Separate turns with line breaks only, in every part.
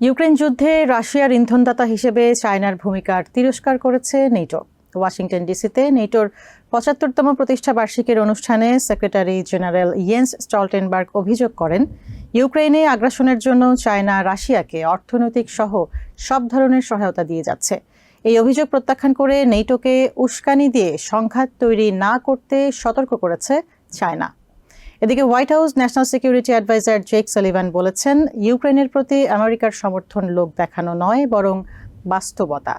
Ukraine যুদ্ধে রাশিয়ার ইন্ধনদাতা হিসেবে চায়নার ভূমিকার তিরস্কার করেছে নেটো। ওয়াশিংটন ডিসিতে নেটোর পঁচাত্তরতম প্রতিষ্ঠা বার্ষিকীর অনুষ্ঠানে সেক্রেটারি জেনারেল ইয়েন্স স্টলটেনবার্গ অভিযোগ করেন ইউক্রেনে আগ্রাসনের জন্য চায়না রাশিয়াকে অর্থনৈতিক সহ সব ধরনের সহায়তা দিয়ে যাচ্ছে। এই অভিযোগ প্রত্যাখ্যান করে নেটোকে উস্কানি দিয়ে সংঘাত তৈরি না করতে সতর্ক করেছে চায়না। এদিকে White House National Security Adviser Jake Sullivan বলেছেন, ইউক্রেনের প্রতি আমেরিকার সমর্থন লোক দেখানো নয়, বরং বাস্তবতা।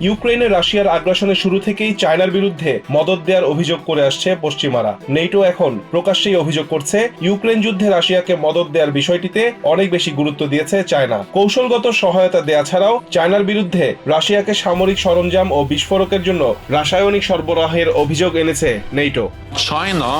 ইউক্রেনে রাশিয়ার আগ্রাসনের শুরু থেকেই চায়নার বিরুদ্ধে মদত দেওয়ার অভিযোগ করে আসছে পশ্চিমারা। নেটো এখন প্রকাশ্যেই অভিযোগ করছে ইউক্রেন যুদ্ধে রাশিয়াকে মদত দেওয়ার বিষয়টিতে অনেক বেশি গুরুত্ব দিয়েছে চায়না। কৌশলগত সহায়তা দেয়া ছাড়াও চায়নার বিরুদ্ধে রাশিয়াকে সামরিক সরঞ্জাম ও বিস্ফোরকের জন্য রাসায়নিক সরবরাহের অভিযোগ এনেছে NATO.
China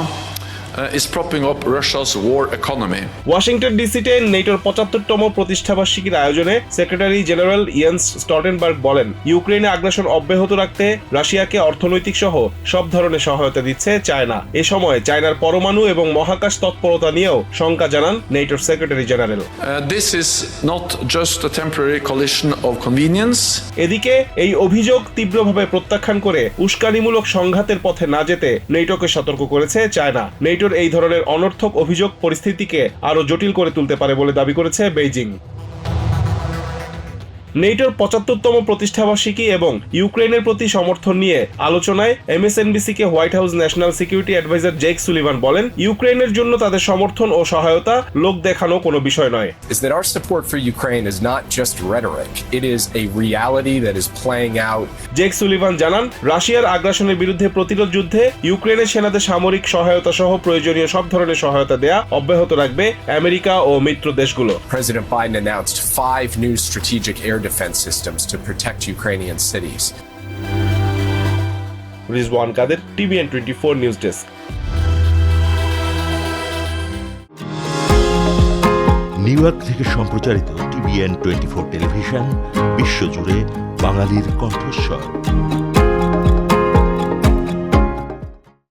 is propping up Russia's war economy.
Washington ডিসিতে নেটোর পঁচাত্তরতম প্রতিষ্ঠাবার্ষিকীর আয়োজনে সেক্রেটারি জেনারেল ইয়েন্স স্টলটেনবার্গ বলেন ইউক্রেনে আগ্রাসন অব্যাহত রাখতে রাশিয়াকে অর্থনৈতিক সহ সব ধরনের সহায়তা দিচ্ছে চায়না এ সময় চায়নার পরমাণু এবং মহাকাশ তৎপরতা নিয়েও শঙ্কা জানান নেটোর secretary general
Uh, this is not just a temporary coalition of convenience.
এদিকে এই অভিযোগ তীব্রভাবে প্রত্যাখ্যান করে উস্কানিমূলক সংঘাতের পথে না যেতে নেটোকে সতর্ক করেছে চায়না নেটোর এই ধরনের অনর্থক অভিযোগ পরিস্থিতিকে আরও জটিল করে তুলতে পারে বলে দাবি করেছে বেইজিং। নেটোর পঁচাত্তরতম প্রতিষ্ঠাবার্ষিকী এবং ইউক্রেনের প্রতি সমর্থন নিয়ে আলোচনায় এমএসএনবিসি কে White House national security adviser Jake Sullivan বলেন ইউক্রেনের জন্য তাদের সমর্থন ও সহায়তা লোক দেখানো কোনো বিষয় নয়
is that our support for Ukraine is not just rhetoric, it is a reality that is playing out.
Jake Sullivan জানান রাশিয়ার আগ্রাসনের বিরুদ্ধে প্রতিরোধ যুদ্ধে ইউক্রেনের সেনাদের সামরিক সহায়তা সহ প্রয়োজনীয় সব ধরনের সহায়তা দেয়া অব্যাহত রাখবে আমেরিকা ও মিত্র দেশগুলো
President Biden announced five new strategic air defense systems to protect Ukrainian cities.
TVN twenty four news desk
New York থেকে সম্প্রচারিত টিভিএন টোয়েন্টি ফোর টেলিভিশন বিশ্বজুড়ে বাঙালির কণ্ঠস্বর